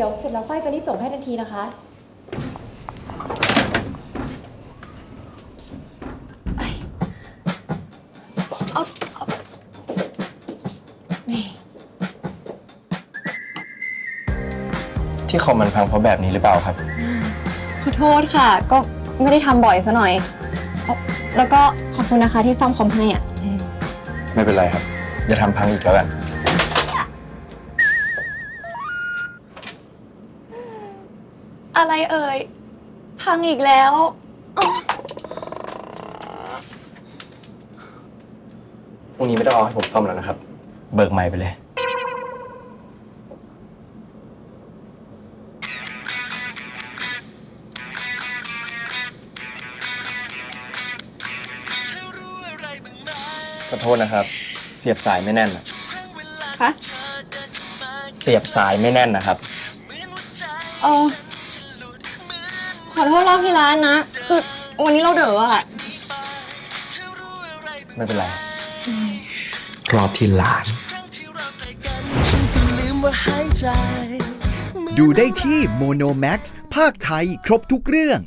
เดี๋ยวเสร็จแล้วฝ้ายจะรีบส่งให้ทันทีนะคะ เอาเอานี่ที่คอมมันพังเพราะแบบนี้หรือเปล่าครับ ขอโทษค่ะ ก็ไม่ได้ทำบ่อยซะหน่อยเอาแล้วก็ขอบคุณนะคะที่ซ่อมคอมให้อะ ไม่เป็นไรครับ อย่าทำพังอีกแล้วกัน อะไรเอ่ย พังอีกแล้วอ๋อพรุ่งนี้ไม่ต้องเอาให้ผมซ่อมแล้วนะครับ เบิกใหม่ไปเลย ขอโทษนะครับ เสียบสายไม่แน่นอะคะเสียบสายไม่แน่นนะครับ เออข อโทษรอบที่ร้านนะ คือวันนี้เราเด๋ออะ ไม่เป็นไร รอบที่ล้าน ดูได้ที่โมโนแม็กซ์ภาคไทย ครบทุกเรื่อง